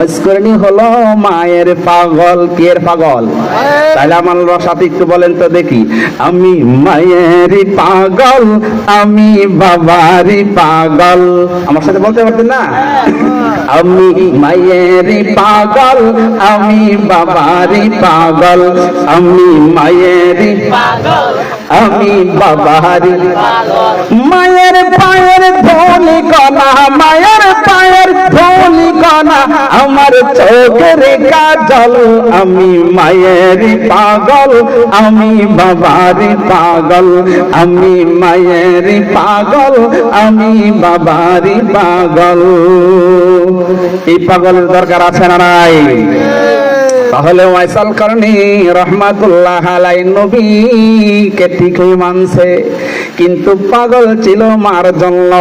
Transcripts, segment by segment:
মস্করণী হলো মায়ের পাগল। কিয়ের পাগল? তাহলে আমার সাথে একটু বলেন তো দেখি। আমি মায়েরই পাগল আমি বাবারই পাগল। আমার সাথে বলতে পারতেন না? আমি মায়েরই পাগল আমি বাবারই পাগল। আমি মায়েরই আমি বাবারই মায়ের পায়ের ধনি কণা মায়ের পায়ের ধনি কণা আমার চোখের কাজল, আমি মায়ের পাগল, আমি বাবার পাগল, আমি মায়ের পাগল, আমি বাবার পাগল। এই পাগলের দরকার আছে না নাই? তাহলে ওয়াইসাল কারণে রহমাতুল্লাহ আলাই নবীকে ঠিকই মানছে। কিন্তু পাগল ছিল মার জন্য।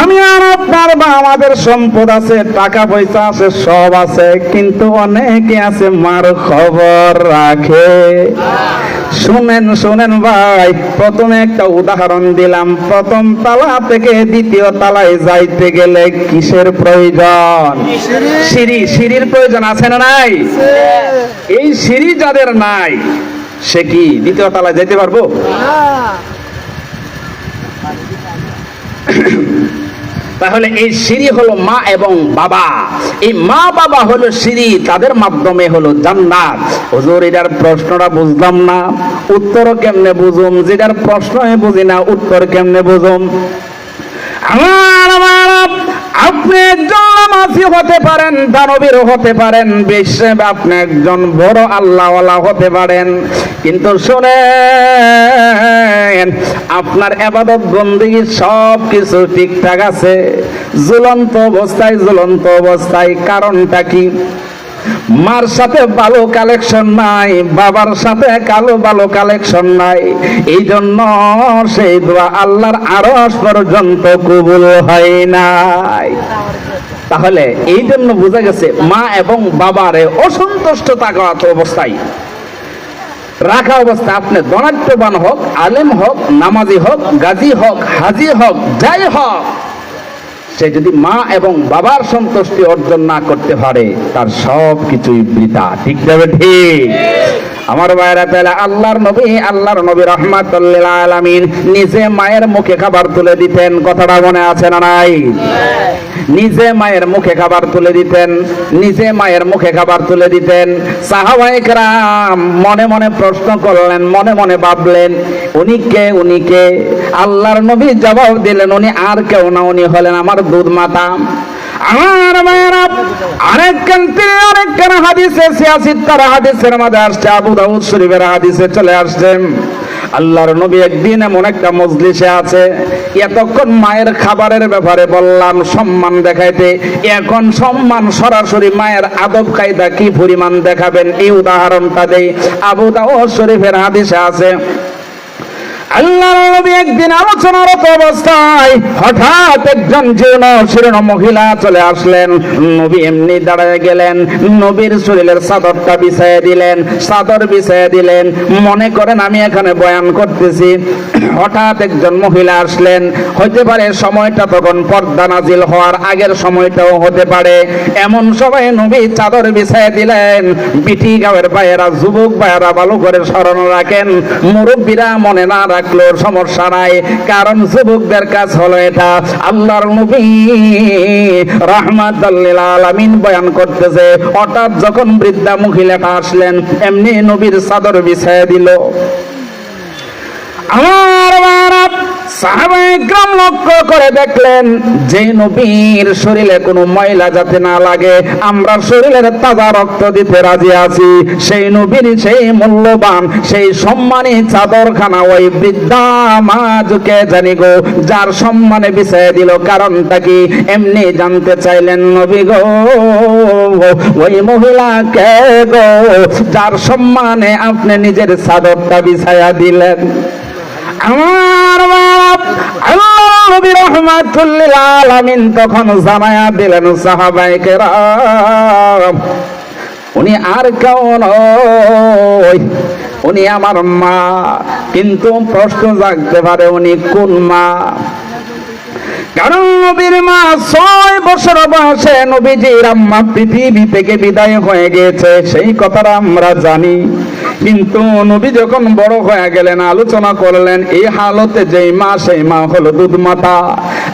আমি আর আপনার বা আমাদের সম্পদ আছে, টাকা পয়সা আছে, সব আছে, কিন্তু অনেকে আছে মার খবর রাখে। শুনেন শুনেন ভাই প্রথমে একটা উদাহরণ দিলাম। প্রথম তালা থেকে দ্বিতীয় তালায় যাইতে গেলে কিসের প্রয়োজন? সিঁড়ি। সিঁড়ির প্রয়োজন আছে না নাই? এই সিঁড়ি যাদের নাই সে কি দ্বিতীয় তলায় যেতে পারব? তাহলে এই সিঁড়ি হলো মা এবং বাবা। এই মা বাবা হলো সিঁড়ি, তাদের মাধ্যমে হলো জান্নাত। হুজুর, এটার প্রশ্নটা বুঝলাম না। উত্তর কেমনে বুঝুম? যেটার প্রশ্ন বুঝি না, উত্তর কেমনে বুঝুম? আমার আমার আপনি একজন নামাজি হতে পারেন, দানবীর হতে পারেন বিশ্বে আপনি একজন বড় আল্লাহওয়ালা হতে পারেন। কিন্তু শোনেন, আপনার এবাদত বন্দী সব কিছু ঠিকঠাক আছে। ঝুলন্ত অবস্থায় ঝুলন্ত অবস্থায়, কারণটা কি? মার সাথে ভালো কালেকশন নাই, বাবার সাথে কালো ভালো কালেকশন নাই। এই জন্য সেই দোয়া আল্লাহর আরস পর্যন্ত কবুল হয় নাই। তাহলে এই জন্য বোঝা গেছে, মা এবং বাবারে অসন্তুষ্ট থাকা অবস্থায়। রাখা অবস্থা, আপনি ধনাঢ্যবান হোক, আলেম হোক, নামাজি হোক, গাজী হোক, হাজি হোক, যাই হোক সে যদি মা এবং বাবার সন্তুষ্টি অর্জন না করতে পারে, তার সব কিছুই বৃথা। ঠিক যাবে ঠিক? আমার ভাইরা তাহলে আল্লাহর নবী আল্লাহর নবী রহমাতুল্লিল আলামিন নিজে মায়ের মুখে খাবার তুলে দিতেন। কথাটা মনে আছে না নাই? নিজে মায়ের মুখে খাবার তুলে দিতেন, নিজে মায়ের মুখে খাবার তুলে দিতেন। সাহাবাইকরাম মনে মনে প্রশ্ন করলেন, মনে মনে ভাবলেন, উনি কে উনি কে? আল্লাহর নবী জবাব দিলেন, উনি আর কেউ না, উনি হলেন আমার দুধ মাতা আমার মায়েরা আরেকখান তিনি আরেকখান হাদিসে সিয়াসিত তার হাদিসের মধ্যে আসছে, আবু দাউদ শরীফের হাদিসে চলে আসছেন আল্লাহর নবী একদিন এমন একটা মজলিসে আছে, এতক্ষণ মায়ের খাবারের ব্যাপারে বললাম, সম্মান দেখাইতে। এখন সম্মান সরাসরি মায়ের আদব কায়দা কি পরিমাণ দেখাবেন? এই উদাহরণটা দেই। আবু দাউদ শরীফের হাদিসে আছে আল্লাহর নবী একদিন আলোচনারত অবস্থায় হঠাৎ একজন জীর্ণ শীর্ণ মহিলা চলে আসলেন। নবী এমনি দাঁড়ায় গেলেন, নবীর শরীরের চাদরটা বিছাইয়ে দিলেন, চাদর বিছাইয়ে দিলেন। মনে করেন আমি এখানে বয়ান করতেছি। হঠাৎ একজন মহিলা আসলেন। হতে পারে সময়টা তখন পর্দা নাজিল হওয়ার আগের সময়টাও হতে পারে। এমন সময় নবী চাদর বিছাইয়ে দিলেন। বিটি গাঁয়ের ভাইয়েরা, যুবক ভাইয়েরা ভালো করে স্মরণ রাখেন। মুরব্বীরা মনে না রাখল সমস্যা নাই। কারণ যুবকদের কাজ হলো এটা। আল্লাহর নবী রহমাতুল্লিল আলামিন বয়ান করতেছে, হঠাৎ যখন বৃদ্ধা মহিলাটা আসলেন, এমনি নবীর চাদর বিছায় দিল। আমার লক্ষ্য করে দেখলেন যে নবীর শরীরে কোনো ময়লা যাতে না লাগে, আমরা শরীরের তাজা রক্ত দিতে রাজি আছি। সেই নবীর সেই মূল্যবান, সেই চাদরখানা ওই বৃদ্ধা জানি গো, যার সম্মানে দিল। কারণটা কি? এমনি জানতে চাইলেন নবী গো, ওই মহিলা কে গো? যার সম্মানে আপনি নিজের চাদরটা বিছাইয়া দিলেন। আমার উনি আর উনি আমার মা। কিন্তু প্রশ্ন জাগতে পারে, উনি কোন মা? কারণ নবীর মা ছয় বছর বয়সে নবীজির আম্মা পৃথিবী থেকে বিদায় হয়ে গেছে সেই কথাটা আমরা জানি। কিন্তু নবী যখন বড় হয়ে গেলেন, আলোচনা করলেন, এই হালতে যেই মা, সেই মা হলো দুধ মাতা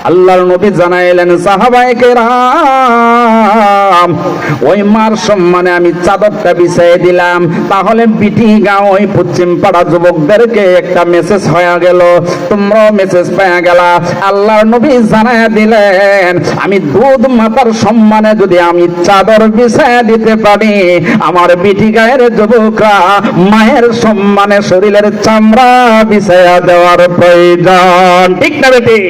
আল্লাহর নবী জানাইলেন সাহাবাইকে ওই মার সম্মানে আমি চাদরটা বিছাই দিলাম। তাহলে বিটি গাঁও, ওই পশ্চিম পাড়া যুবকদেরকে একটা মেসেজ হয়ে গেল। তোমরাও মেসেজ পেয়ে গেলা। আল্লাহর নবী জানায় দিলেন, আমি দুধ মাতার সম্মানে যদি আমি চাদর বিছায় দিতে পারি, আমার বিটি গায়ের যুবকরা মায়ের সম্মানে শরীরের চামড়া বিছায়া দেওয়ার প্রয়োজন। ঠিক না বেটি?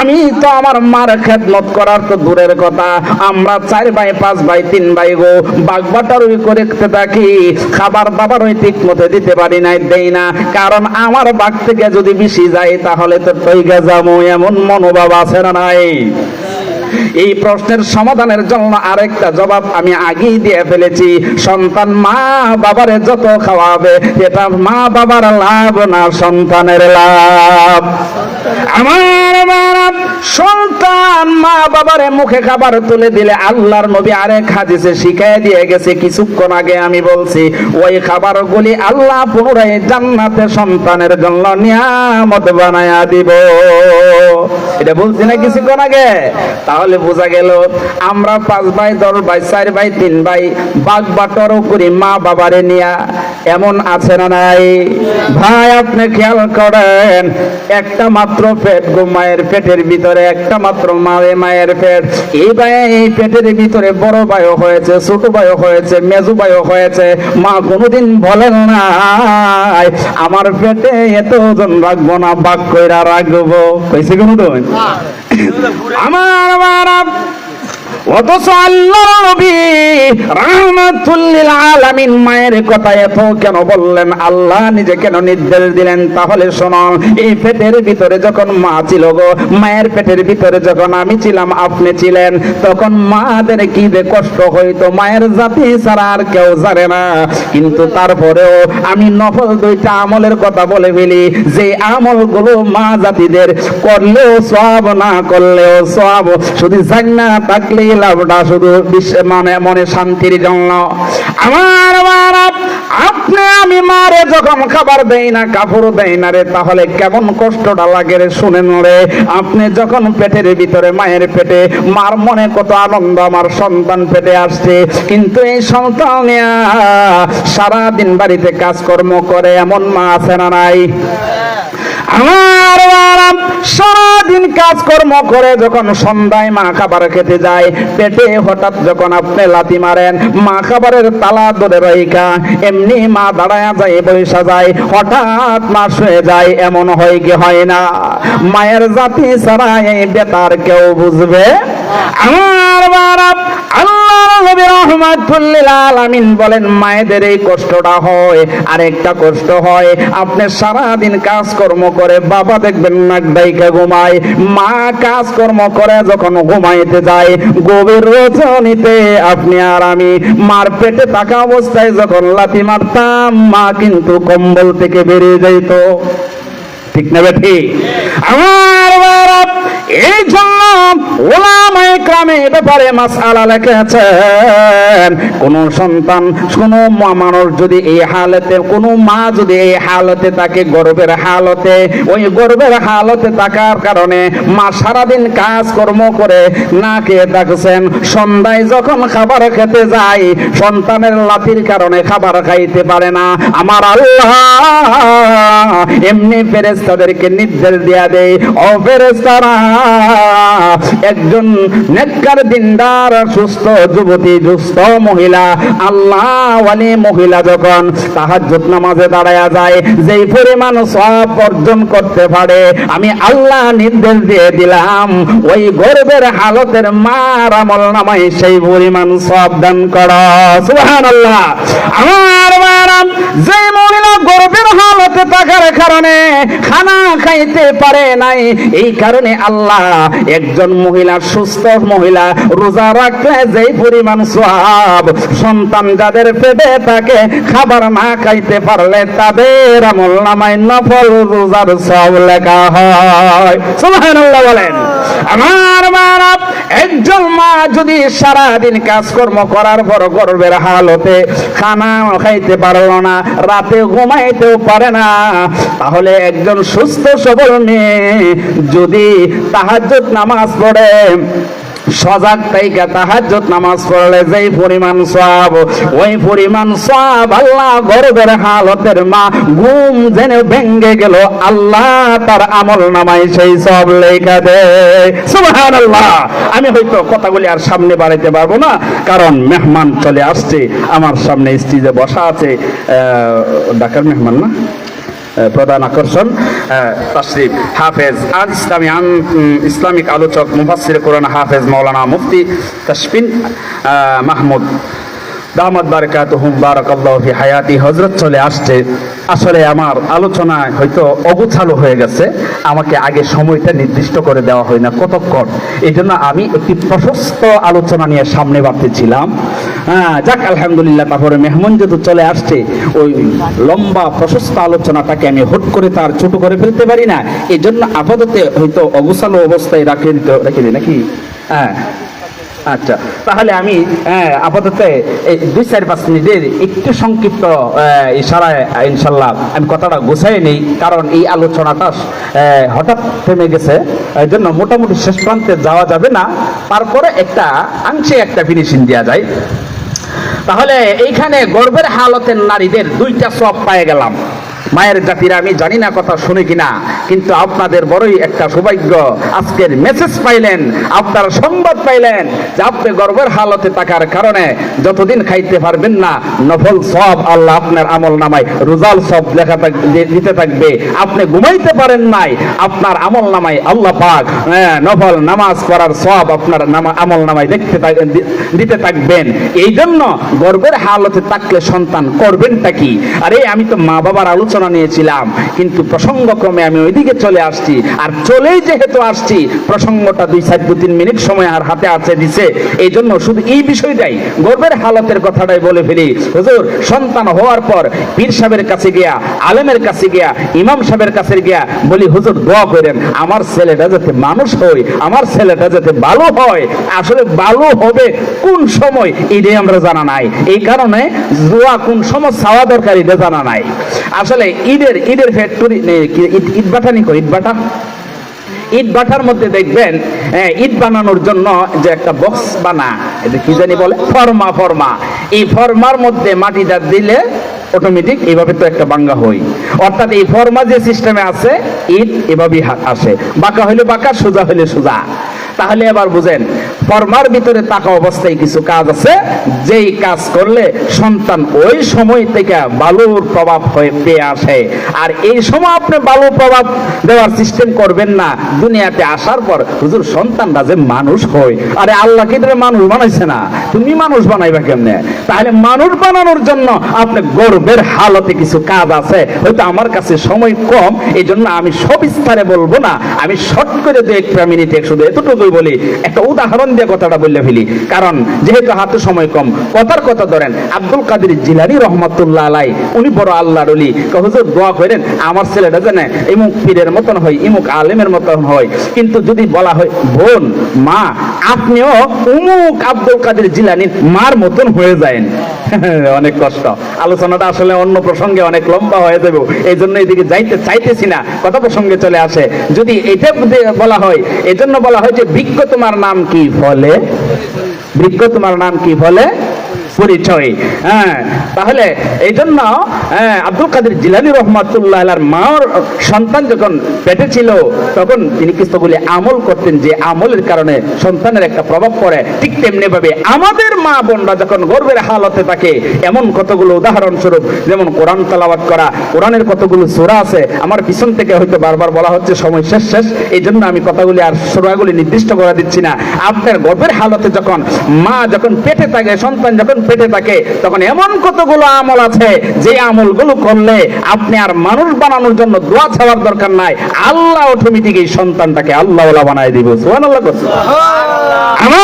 আমি তো আমার মার খেদমত করার তো দূরের কথা। আমরা চার ভাই, পাঁচ ভাই, তিন ভাই গো, বাগবাটার ওই করে থাকি। খাবার দাবার ওই ঠিক মতো দিতে পারি নাই, দেই না। কারণ আমার বাগ থেকে যদি বেশি যায়, তাহলে তো তৈগা যাব, এমন মনোভাব আছে না নাই? এই প্রশ্নের সমাধানের জন্য আরেকটা জবাব আমি আগেই দিয়ে ফেলেছি। সন্তান মা বাবারে যত খাওয়াবে, এটা মা বাবার লাভ না সন্তানের লাভ। আমার বাপ সন্তান মা বাবারে মুখে খাবার তুলে দিলে আল্লাহর নবী আরেক হাদিসে শিখাই দিয়ে গেছে, কিছুক্ষণ আগে আমি বলছি, ওই খাবারগুলি আল্লাহ পুনরায় জান্নাতে সন্তানের জন্য নিয়ামত বানায়া দিব। এটা বলছি না কিছুক্ষণ আগে? তাহলে বোঝা গেল, আমরা পাঁচ ভাই, দশ ভাই, চার ভাই, তিন ভাই, বাঘ বাটরও করি মা বাবারে নিয়া। এমন আছে না নাই? ভাই, আপনি খেয়াল করেন, একটা মাত্র পেট গো মায়ের পেটের ভিতরে, একটা মাত্র মায়ে মায়ের পেট। এই ভাই, এই পেটের ভিতরে বড় ভাইও হয়েছে, ছোট ভাইও হয়েছে, মেজু ভাইও হয়েছে, মা কোনোদিন বলেন না আমার পেটে এত ওজন রাখব না বাক কইরা রাখব। কইছে কোনোদিন? আমার মায়ের কথা এত কেন বললেন? আল্লাহ নিজে কেন নির্দেশ দিলেন? তাহলে এই পেটের ভিতরে যখন মা ছিল গো, মায়ের পেটের ভিতরে যখন আমি ছিলাম, আপনি ছিলেন, তখন মাদের কি যে কষ্ট হইতো, মায়ের জাতি ছাড়া আর কেউ জানে না। কিন্তু তারপরেও আমি নফল দুইটা আমলের কথা বলে ফেলি, যে আমলগুলো মা জাতিদের করলেও সব না করলেও সব শুধু জান্না থাকলেই লাভটা শুধু বিশ্বে মানে মনে শান্তির জন্য। আমার আমার আপনি আমি মারে যখন খাবার দেই না, কাপড় দেই না রে, তাহলে কেমন কষ্টটা লাগে রে শুনেন রে। আপনি যখন পেটের ভিতরে মায়ের পেটে, মার মনে কত আনন্দ, আমার সন্তান পেটে আসছে। কিন্তু এই সন্তান নিয়া সারাদিন বাড়িতে কাজকর্ম করে, এমন মা আছে না নাই? আমার আরাম সারাদিন কাজকর্ম করে যখন সন্ধ্যায় মা খাবার খেতে যায়, পেটে হঠাৎ যখন আপনি লাথি মারেন, মা খাবারের তালা ধরে রইকা এমনি মা দাঁড়ায় যায় বৈশা যায়, হঠাৎ মা শুয়ে যায়, এমন হয় কি হয় না? মায়ের জাতি ছাড়া এই বেতার কেউ বুঝবে? বলেন, মায়েদের এই কষ্টটা হয় কষ্ট হয়। আপনি সারা দিন কাজকর্ম করে বাবা দেখবেন নাক ডাইকা ঘুমায়। মা কাজকর্ম করে যখন ঘুমাইতে যায়, গভীর রজনীতে আপনি আর আমি মার পেটে থাকা অবস্থায় যখন লাথি মারতাম, মা কিন্তু কম্বল থেকে বেরিয়ে যাইতো। ঠিক না বেঠি? আমার এই জন্য ওলামায়ে ক্রামে ব্যাপারে মাসআলা লিখেছেন, কোন সন্তান, কোন মানুষ যদি এই হালতে, কোন মা যদি এই হালতে তাকে গর্বের হালতে, ওই গর্বের হালতে থাকার কারণে মা সারাদিন কাজ কর্ম করে না খেয়ে থাকছেন। সন্ধ্যায় যখন খাবার খেতে যায়, সন্তানের লাথির কারণে খাবার খাইতে পারে না। আমার আল্লাহ এমনি ফেরেস্তাদেরকে নির্দেশ দেয়া দেয়, ও ফেরেস্তারা একজন নেককার দিনদার, সুস্থ যুবতী সুস্থ মহিলা আল্লাহ ওয়ালি মহিলা যখন তাহাজ্জুদ নামাজে দাঁড়ায়া যায়, যেই পরিমাণ সব অর্জন করতে পারে, আমি আল্লাহ নির্দেশ দিয়ে দিলাম, ওই গর্বের হালতের মার আমল নামাই সেই পরিমাণ সব দান কর। সুবহানাল্লাহ। আমার মারাম যে মহিলা গর্বের হালতে থাকার কারণে খানা খাইতে পারে নাই, এই কারণে আল্লাহ একজন মহিলা, সুস্থ মহিলা মহিলা রোজা রাখলে যেই পরিমাণ সব সন্তান যাদের পেটে থাকে, খাবার না খাইতে পারলে তাদের আমল নামায় নফল রোজার সব লেখা হয়। সুবহানাল্লাহ বলেন। আমার মারা একজন মা যদি সারাদিন কাজকর্ম করার পর গর্বের হালতে খানা খাইতে পারল না, রাতে ঘুমাইতেও পারে না, তাহলে একজন সুস্থ সবল মেয়ে যদি তাহাজ নামাজ পড়ে সজাগ তাইকা তাহাজ্জুদ নামাজ পড়লে যেই পরিমাণ সওয়াব, ওই পরিমাণ সওয়াব আল্লাহ গর্বের হালতের মা ঘুম জেনে ভেঙ্গে গেল, আল্লাহ তার আমল নামায় সেই সব লেখা দেয় সুবহানাল্লাহ। আমি হয়তো কথাগুলি আর সামনে বাড়াইতে পারব না, কারণ মেহমান চলে আসছে, আমার সামনে স্টেজে বসা আছে ঢাকার মেহমান না? প্রধান আকর্ষণ। তশরিফ হাফেজ আজ ইসলামী ইসলামিক আলোচক মুফাসির কোরআন হাফেজ মৌলানা মুফতি তশফিন আহ, মাহমুদ দামাদ বারাকাতুহুম বারাকাল্লাহু ফি হায়াতি। হজরত চলে আসছে। আসলে আমার আলোচনায় হয়তো অগুছালো হয়ে গেছে। আমাকে আগে সময়টা নির্দিষ্ট করে দেওয়া হয় না কতক্ষণ। এই জন্য আমি একটি প্রশস্ত আলোচনা নিয়ে সামনে বাড়তেছিলাম হ্যাঁ যাক, আলহামদুলিল্লাহ, তারপরে মেহমান যেহেতু চলে আসছে, ওই লম্বা, প্রশস্ত আলোচনাটাকে আমি হুট করে তার ছোট করে ফেলতে পারি না। এই জন্য আপাতত হয়তো অগুছালো অবস্থায় রাখে দিতে দিই, নাকি? হ্যাঁ। আচ্ছা তাহলে আমি আপাতত এই দুই চার পাঁচ মিনিটের একটু সংক্ষিপ্ত ইশারায়, ইনশাল্লাহ আমি কথাটা গোছাই নেই, কারণ এই আলোচনাটা হঠাৎ থেমে গেছে। এই জন্য মোটামুটি শেষ প্রান্তে যাওয়া যাবে না। তারপরে একটা আংশে একটা ফিনিশিং দেওয়া যায়। তাহলে এইখানে গর্বের হালতের নারীদের দুইটা সব পায়ে গেলাম। মায়ের জাতিরা আমি জানি না কথা শুনে কিনা কিন্তু আপনাদের বড়ই একটা সৌভাগ্য। আজকের মেসেজ পাইলেন আপনার সংবাদ পাইলেন যে আপনি গর্বের হালতে থাকার কারণে যতদিন খাইতে পারবেন না নফল সব আল্লাহ আপনার আমল নামায় রোজাল সব লেখা দিতে থাকবে। আপনি ঘুমাইতে পারেন নাই আপনার আমল নামায় আল্লাহ পাক হ্যাঁ, নফল নামাজ পড়ার সব আপনার আমল নামায় দেখতে দিতে থাকবেন। এই জন্য গর্বের হালতে থাকলে সন্তান করবেনটা কি? আরে আমি তো মা বাবার আলোচনা নিয়েছিলাম, কিন্তু প্রসঙ্গক্রমে আমি ওইদিকে চলে আসছি। আর চলেই যেহেতু আসছি, প্রসঙ্গটা দুই চার দু তিন মিনিট সময় আর হাতে আছে দিছে। এই জন্য শুধু এই বিষয়টাই, গর্বের হালতের কথাটাই বলে ফেলি। হুজুর, সন্তান হওয়ার পর পীর সাহেবের কাছে গিয়া, আলেমের কাছে গিয়া, ইমাম সাহেবের কাছে গিয়া বলি, হুজুর, দোয়া করেন, আমার ছেলেটা যাতে মানুষ হয়, আমার ছেলেটা যাতে ভালো হয়, আসলে ভালো হবে কোন সময়, এটাই আমরা জানা নাই। এই কারণে দোয়া কোন সময় চাওয়া দরকার, এটা জানা নাই। আসলে ঈদের ঈদের ফ্যাক্টরি ঈদ বাটানি কো ঈদ বাটা? ইট বাটার মধ্যে দেখবেন ইট বানানোর জন্য যে একটা বক্স বানা, এটা কি জানি বলে? ফর্মা ফর্মা। এই ফর্মার মধ্যে মাটিটা দিলে অটোমেটিক এইভাবে তো একটা বাঙ্গা হই। অর্থাৎ এই ফর্মা যে সিস্টেমে আছে ইট এভাবেই আসে। বাঁকা হইলে বাঁকা, সোজা হইলে সোজা। তাহলে এবার বুঝেন, ফর্মার ভিতরে থাকা অবস্থায় কিছু কাজ আছে, যেই কাজ করলে সন্তান ওই সময় থেকে বালুর প্রভাব হয়ে পেয়ে আসে। আর এই সময় আপনি বালুর প্রভাব দেওয়ার সিস্টেম করবেন না, দুনিয়াতে আসার পর হুজুর সন্তানরা যে মানুষ হয়, আরে আল্লাহ কি মানুষ বানাইছে না? তুমি মানুষ বানাইবা কেমনে? তাহলে মানুষ বানানোর জন্য আপনি গর্বের হালতে কিছু কাজ আছে, হয়তো আমার কাছে সময় কম এই জন্য আমি সবিস্তারে বলব না, আমি শর্ট করে দু একটা মিনিটে শুধু এতটুকুই বলি, একটা উদাহরণ দিয়ে কথাটা বললে ফেলি। কারণ যেহেতু হাতে সময় কম, কথার কথা ধরেন, আব্দুল কাদের জিলানি রহমতুল্লাহ আলাই, উনি বড় আল্লাহর অলি হুজুর, দোয়া করেন, আমার ছেলেটা জানে ইমুক পীরের মতন হয়, ইমুক আলেমের মতন হয়। কিন্তু যদি বলা হয়, বোন, মা, আপনিও উমুক আব্দুল কাদের জিলানির মার মতন হয়ে যায়েন। অনেক কষ্ট। আলোচনাটা আসলে অন্য প্রসঙ্গে অনেক লম্বা হয়ে যাবে। এই জন্য এদিকে যাইতে চাইতেছি না। কথা প্রসঙ্গে চলে আসে। যদি এটা বলা হয় এই জন্য বলা হয় যে বৃক্ষ তোমার নাম কি ফলে? বৃক্ষ তোমার নাম কি ফলে? পরিচয়। হ্যাঁ তাহলে এই জন্য হ্যাঁ, আব্দুল কাদের জিলানি রহমাতুল্লাহ মার সন্তান যখন পেটে ছিল তখন তিনি কিছুগুলি আমল করতেন যে আমলের কারণে সন্তানের একটা প্রভাব পড়ে। ঠিক তেমনি ভাবে আমাদের মা বোনরা যখন গর্বের হালতে থাকে এমন কতগুলো উদাহরণ স্বরূপ যেমন কোরআন তালাবাত করা কোরআনের কতগুলো সোরা আছে আমার পিছন থেকে হয়তো বারবার বলা হচ্ছে সময় শেষ শেষ। এই জন্য আমি কথাগুলি আর সোরাগুলি নির্দিষ্ট করে দিচ্ছি না। আপনার গর্বের হালতে যখন মা যখন পেটে থাকে সন্তান যখন পেটে থাকে তখন এমন কতগুলো আমল আছে যে আমলগুলো করলে আপনি আর মানুষ বানানোর জন্য দোয়া ছাড়ার দরকার নাই। আল্লাহ অটোমেটিক এই সন্তানটাকে আল্লাহ বানায় দিব। করছে। আমার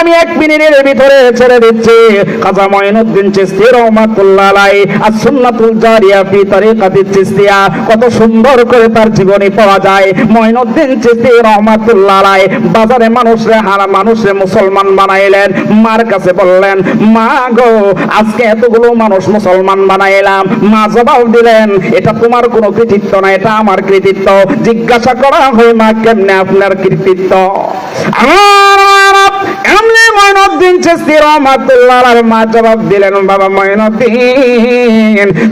আমি এক মিনিটের ভিতরে ছেড়ে দিচ্ছি। মঈনুদ্দিন চিশতি রহমাতুল্লাহ আলাই, আর সুন্নাতুল জারিয়া ফি চিশতিয়া কত সুন্দর করে তার জীবনী পাওয়া যায়। চিশতি রহমাতুল্লাহ আলাই, বাজারে হারা মুসলমান বানাইলেন। মার কাছে বললেন, মা গো, আজকে এতগুলো মানুষ মুসলমান বানাইলাম। মা জবাব দিলেন, এটা তোমার কোনো কৃতিত্ব না, এটা আমার কৃতিত্ব। জিজ্ঞাসা করা হয়, মা কেমনে আপনার কৃতিত্ব? আমার এমনি চিশতি রহমাতুল্লাহ মা জবাব দিলেন, বাবা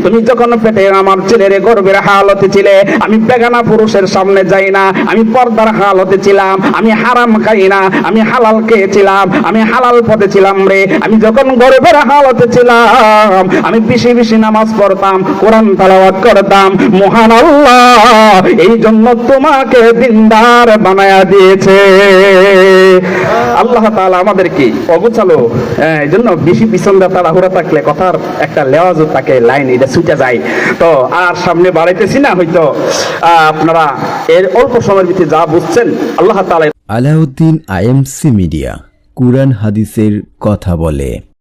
তুমি যখন পেটে আমার ছেলের গর্বের হালতে ছিলে, আমি বেগানা পুরুষের সামনে যাই না, আমি পর্দার হালতে ছিলাম, আমি হারাম খাই না, আমি হালাল খেয়েছিলাম, আমি হালাল পথে ছিলাম রে, আমি যখন গর্বের হালতে ছিলাম, আমি বেশি বেশি নামাজ পড়তাম, কোরআন তালাওয়াত করতাম, মহান আল্লাহ এই জন্য তোমাকে দিনদার বানায়া দিয়েছে। আল্লাহ তাআলা আমাদেরকে অগোছালো। হ্যাঁ, এই জন্য বেশি পিছন দিয়ে তাড়াহুড়া থাকলে কথার একটা লেওয়াজও থাকে লাইন এটা ছুটে যায়। তো আর সামনে বাড়াইতেছি না হয়তো আপনারা এর অল্প সময়ের ভিতরে যা বুঝছেন আল্লাহ তালা আলাউদ্দিন আইএমসি মিডিয়া কুরআন হাদিসের কথা বলে।